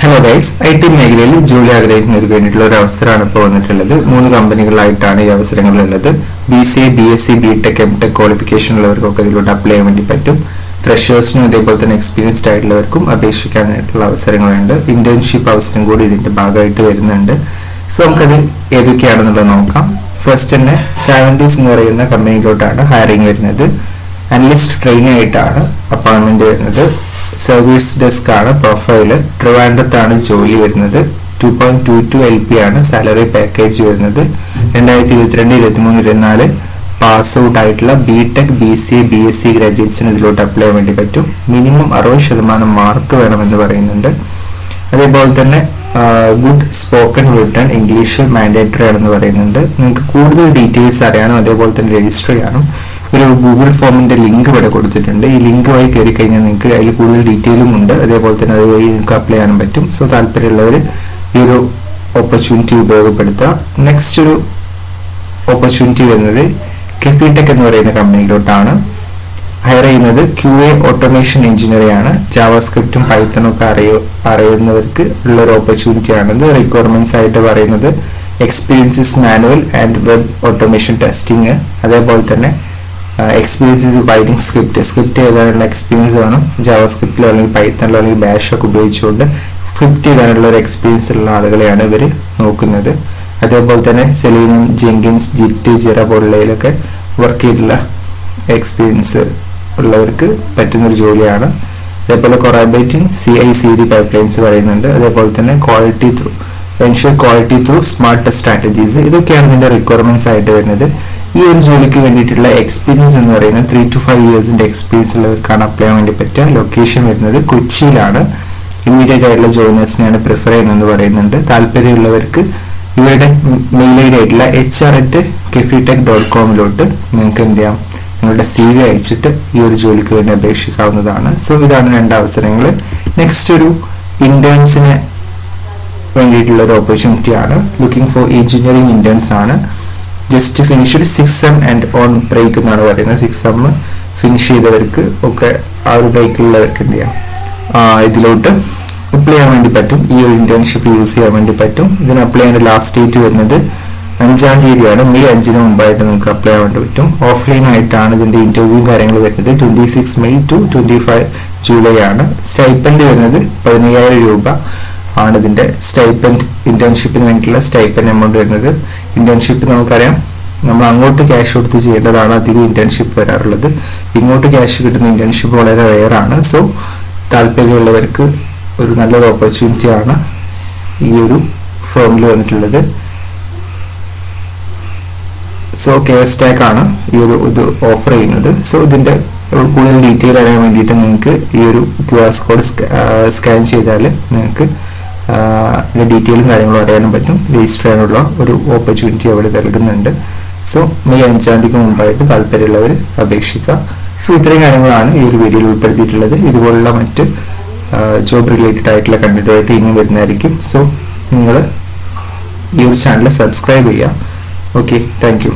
Hello guys I T മേഖലയിൽ ജോലി ആഗ്രഹിക്കുന്നവർക്ക് വേണ്ടിയിട്ടുള്ള ഒരു അവസരമാണ് ഇപ്പോൾ വന്നിട്ടുള്ളത്. മൂന്ന് കമ്പനികളായിട്ടാണ് ഈ അവസരങ്ങളുള്ളത്. B C B S C B tech M tech qualification ഉള്ളവർക്കൊക്കെ ഇതിലൂടെ അപ്ലൈ ചെയ്യാൻ വേണ്ടി പറ്റും. ഫ്രഷേഴ്സിനും അതേപോലെ തന്നെ എക്സ്പീരിയൻസ്ഡ് ആയിട്ടുള്ളവർക്കും അപേക്ഷിക്കാനായിട്ടുള്ള അവസരങ്ങളുണ്ട്. ഇന്റേൺഷിപ്പ് അവസരം കൂടി ഇതിന്റെ ഭാഗമായിട്ട് വരുന്നുണ്ട്. സോ നമുക്കത് ഏതൊക്കെയാണെന്നുള്ളത് നോക്കാം. ഫസ്റ്റ് തന്നെ സെവന്റീസ് എന്ന് പറയുന്ന കമ്പനിയിലോട്ടാണ് ഹയറിംഗ് വരുന്നത്. അനലിസ്റ്റ് ട്രെയിനി ആയിട്ടാണ് അപ്പോയിൻമെന്റ് വരുന്നത്. സർവീസ് ഡെസ്ക് ആണ് പ്രൊഫൈൽ ട്രിവാൻഡ്രത്താണ് ജോലി വരുന്നത്. Two point two two L P ആണ് സാലറി പാക്കേജ് വരുന്നത്. രണ്ടായിരത്തി ഇരുപത്തിരണ്ട് ഇരുപത്തിമൂന്ന് ഇരുപത്തിനാല് പാസ് ഔട്ട് ആയിട്ടുള്ള B tech B C A B S C ഗ്രാജുവേറ്റ്സിന് ഇതിലോട്ട് അപ്ലൈ ചെയ്യാൻ വേണ്ടി പറ്റും. മിനിമം അറുപത് ശതമാനം മാർക്ക് വേണമെന്ന് പറയുന്നുണ്ട്. അതേപോലെ തന്നെ good spoken written English mandatory ആണെന്ന് പറയുന്നുണ്ട്. നിങ്ങൾക്ക് കൂടുതൽ ഡീറ്റെയിൽസ് അറിയാനും അതേപോലെ തന്നെ രജിസ്റ്റർ ചെയ്യാനും ഒരു ഗൂഗിൾ ഫോമിന്റെ ലിങ്ക് ഇവിടെ കൊടുത്തിട്ടുണ്ട്. ഈ ലിങ്ക് വഴി കയറി കഴിഞ്ഞാൽ നിങ്ങൾക്ക് അതിൽ കൂടുതൽ ഡീറ്റെയിലും ഉണ്ട്. അതേപോലെ തന്നെ അതുവഴി നിങ്ങൾക്ക് അപ്ലൈ ചെയ്യാനും പറ്റും. സോ താല്പര്യമുള്ളവർ ഈ ഒരു ഓപ്പർച്യൂണിറ്റി ഉപയോഗപ്പെടുത്തുക. നെക്സ്റ്റ് ഒരു ഓപ്പർച്യൂണിറ്റി വരുന്നത് കെഫിടെക് എന്ന് പറയുന്ന കമ്പനിയിലോട്ടാണ് ഹയർ ചെയ്യുന്നത് ക്യു എ ഓട്ടോമേഷൻ എഞ്ചിനീയർ ആണ്. ജാവാസ്ക്രിപ്റ്റും പൈത്തണും ഒക്കെ അറിയ അറിയുന്നവർക്ക് ഉള്ള ഒരു ഓപ്പർച്യൂണിറ്റി ആണിത്. റിക്വയർമെന്റ്സ് ആയിട്ട് പറയുന്നത് experiences manual and web automation testing അതേപോലെ തന്നെ എക്സ്പീരിയൻസ് റൈറ്റിംഗ് സ്ക്രിപ്റ്റ് സ്ക്രിപ്റ്റ് എഴുതാനുള്ള എക്സ്പീരിയൻസ് വേണം. ജാവ സ്ക്രിപ്റ്റിലോ അല്ലെങ്കിൽ പൈത്തണിലോ അല്ലെങ്കിൽ ബാഷൊക്കെ ഉപയോഗിച്ചുകൊണ്ട് സ്ക്രിപ്റ്റ് എഴുതാനുള്ള ഒരു എക്സ്പീരിയൻസ് ഉള്ള ആളുകളെയാണ് ഇവർ നോക്കുന്നത്. അതേപോലെ തന്നെ സെലീനിയം ജെങ്കിൻസ് ജിറ്റ് ജിറ പോലുള്ളതിലൊക്കെ വർക്ക് ചെയ്തിട്ടുള്ള എക്സ്പീരിയൻസ് ഉള്ളവർക്ക് പറ്റുന്നൊരു ജോലിയാണ്. അതേപോലെ collaborating C I C D pipelines പറയുന്നുണ്ട്. അതേപോലെ തന്നെ quality through ensure quality through smart strategies ഇതൊക്കെയാണ് ഇതിന്റെ റിക്വയർമെന്റ്സ് ആയിട്ട് വരുന്നത്. ഈ ഒരു ജോലിക്ക് വേണ്ടിയിട്ടുള്ള എക്സ്പീരിയൻസ് എന്ന് പറയുന്നത് ത്രീ ടു ഫൈവ് ഇയേഴ്സിന്റെ എക്സ്പീരിയൻസ് ഉള്ളവർക്കാണ് അപ്ലൈ ചെയ്യാൻ വേണ്ടി പറ്റുക ലൊക്കേഷൻ വരുന്നത് കൊച്ചിയിലാണ്. ഇമ്മീഡിയറ്റ് ആയിട്ടുള്ള ജോയിനേഴ്സിനെയാണ് പ്രിഫർ ചെയ്യുന്നതെന്ന് പറയുന്നുണ്ട്. താല്പര്യമുള്ളവർക്ക് ഇവരുടെ മെയിൽ ഐ ഡി ആയിട്ടുള്ള H R at Kefitech dot കോമിലോട്ട് നിങ്ങൾക്ക് എന്ത് ചെയ്യാം? നിങ്ങളുടെ സി വി അയച്ചിട്ട് ഈ ഒരു ജോലിക്ക് വേണ്ടി അപേക്ഷിക്കാവുന്നതാണ്. സോ ഇതാണ് രണ്ട് അവസരങ്ങൾ. നെക്സ്റ്റ് ഒരു ഇന്റേൺസിന് വേണ്ടിയിട്ടുള്ള ഒരു ഓപ്പർച്യൂണിറ്റി ആണ്. ലുക്കിംഗ് ഫോർ എഞ്ചിനീയറിംഗ് ഇന്റേൺസ് ആണ്. Just finished six M and on break എന്നാണ് പറയുന്നത്. സിക്സ് എം ഫിനിഷ് ചെയ്തവർക്ക് ഒക്കെ ആ ഒരു ബ്രേക്കിലുള്ളവർക്ക് എന്ത് ചെയ്യാം? ഇതിലോട്ട് അപ്ലൈ ചെയ്യാൻ വേണ്ടി പറ്റും. ഈ ഒരു ഇന്റേൺഷിപ്പ് യൂസ് ചെയ്യാൻ വേണ്ടി പറ്റും. ഇതിന് അപ്ലൈ ചെയ്യേണ്ട ലാസ്റ്റ് ഡേറ്റ് വരുന്നത് അഞ്ചാം തീയതിയാണ്. മെയ് അഞ്ചിന് മുമ്പായിട്ട് നിങ്ങൾക്ക് അപ്ലൈ ചെയ്യാൻ വേണ്ടി പറ്റും. ഓഫ്ലൈൻ ആയിട്ടാണ് ഇതിന്റെ ഇന്റർവ്യൂ കാര്യങ്ങൾ വരുന്നത്. Twenty six May to twenty five July ആണ്. സ്റ്റൈപ്പൻഡ് വരുന്നത് പതിനയ്യായിരം രൂപ ആണ് ഇതിന്റെ സ്റ്റൈപ്പൻഡ് ഇന്റേൺഷിപ്പിന് വേണ്ടിയിട്ടുള്ള സ്റ്റൈപ്പൻഡ് എമൗണ്ട് വരുന്നത്. ഇന്റേൺഷിപ്പ് നമുക്കറിയാം. നമ്മൾ അങ്ങോട്ട് ക്യാഷ് കൊടുത്ത് ചെയ്യേണ്ടതാണ് അധികം ഇന്റേൺഷിപ്പ് വരാറുള്ളത്. ഇങ്ങോട്ട് ക്യാഷ് കിട്ടുന്ന ഇന്റേൺഷിപ്പ് വളരെ റെയർ ആണ്. സോ താല്പര്യമുള്ളവർക്ക് ഒരു നല്ലൊരു ഓപ്പർച്യൂണിറ്റി ആണ് ഈ ഒരു ഫേമിൽ വന്നിട്ടുള്ളത്. സോ കെ എസ് ടാക്ക് ആണ് ഈ ഒരു ഇത് ഓഫർ ചെയ്യുന്നത്. സോ ഇതിന്റെ കൂടുതൽ ഡീറ്റെയിൽ അറിയാൻ വേണ്ടിയിട്ട് നിങ്ങൾക്ക് ഈ ഒരു ക്യു ആർ കോഡ് സ്കാൻ ചെയ്താൽ നിങ്ങൾക്ക് ഡീറ്റെയിലും കാര്യങ്ങളും അറിയാനും പറ്റും. രജിസ്റ്റർ ചെയ്യാനുള്ള ഒരു ഓപ്പർച്യൂണിറ്റി അവിടെ നൽകുന്നുണ്ട്. സോ മെയ് അഞ്ചാം തീയതിക്ക് മുമ്പായിട്ട് താല്പര്യമുള്ളവർ അപേക്ഷിക്കുക. സോ ഇത്രയും കാര്യങ്ങളാണ് ഈ ഒരു വീഡിയോയിൽ ഉൾപ്പെടുത്തിയിട്ടുള്ളത്. ഇതുപോലുള്ള മറ്റ് ജോബ് റിലേറ്റഡ് ആയിട്ടുള്ള കണ്ടന്റുമായിട്ട് ഇനിയും വരുന്നതായിരിക്കും. സോ നിങ്ങൾ ഈ ഒരു ചാനൽ സബ്സ്ക്രൈബ് ചെയ്യുക. Okay thank